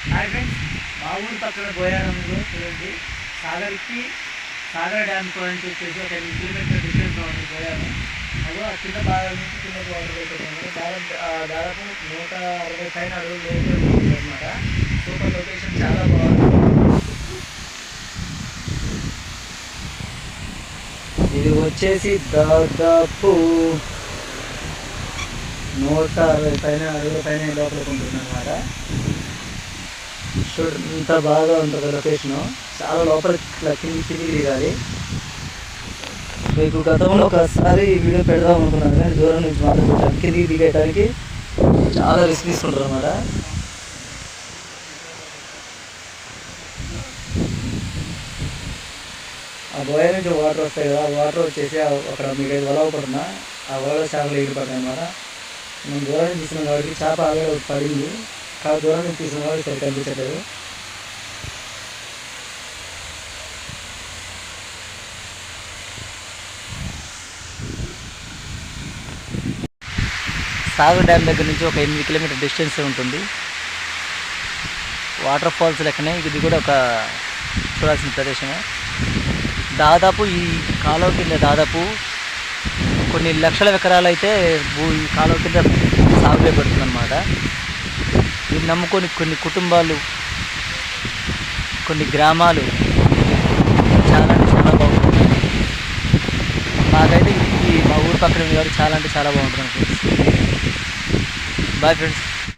Hi friends మా ఊరు పక్కన గోయారంలో చూడండి. సాగర్కి సాగర్ డ్యామ్ అని వచ్చేసి ఒక ఎనిమిది కిలోమీటర్ డిస్టెన్స్ ఉంది గోయారం అదో ఆ కింద భాగం నుంచి కిందకి వాటర్ అయిపోతుంది దాదాపు దాదాపు నూట అరవై పైన అడుగులు లోపల ఉంటుంది అనమాట సూపర్ లొకేషన్ చాలా బాగుంది. ఇది వచ్చేసి దాదాపు నూట అరవై పైన అరవై పైన లోపలికి ఉంటుంది అనమాట చూడు ఇంత బాగా ఉంటుంది లొకేషను చాలా లోపలికి ఇట్లా కింది కిందికి దిగాలి మీకు గతంలో ఒకసారి వీడియో పెడదాం అనుకున్నాను కానీ దూరం నుంచి మాత్రం కిందికి దిగేయడానికి చాలా రిస్క్ తీసుకుంటారు అనమాట ఆ బోయ నుంచి వాటర్ వస్తాయి కదా ఆ వాటర్ వచ్చేసి అక్కడ మీకు వల పడుతున్నా ఆ వలలో చేపలు ఎగిరిపడ్డాయి అన్నమాట. మేము దూరం నుంచి కాబట్టి వాడికి చేప ఆగే పడింది. చాలా దూరం నుంచి తీసిన వాళ్ళు సరిగ్గా కనిపించట్లేదు. సాగర్ డ్యామ్ దగ్గర నుంచి ఒక ఎనిమిది కిలోమీటర్ డిస్టెన్స్ ఉంటుంది. వాటర్ ఫాల్స్ లెక్కనే ఇది కూడా ఒక చూడాల్సిన ప్రదేశమే. దాదాపు ఈ కాలువ కింద దాదాపు కొన్ని లక్షల ఎకరాలు అయితే భూ ఈ కాలువ కింద సాగు చేయబడుతుంది అనమాట నమ్ముకొని కొన్ని కుటుంబాలు కొన్ని గ్రామాలు చాలా అంటే చాలా బాగుంటుంది. మాకైతే ఈ మా ఊరు పక్కన ఉంది చాలా అంటే చాలా బాగుంటుంది. Bye friends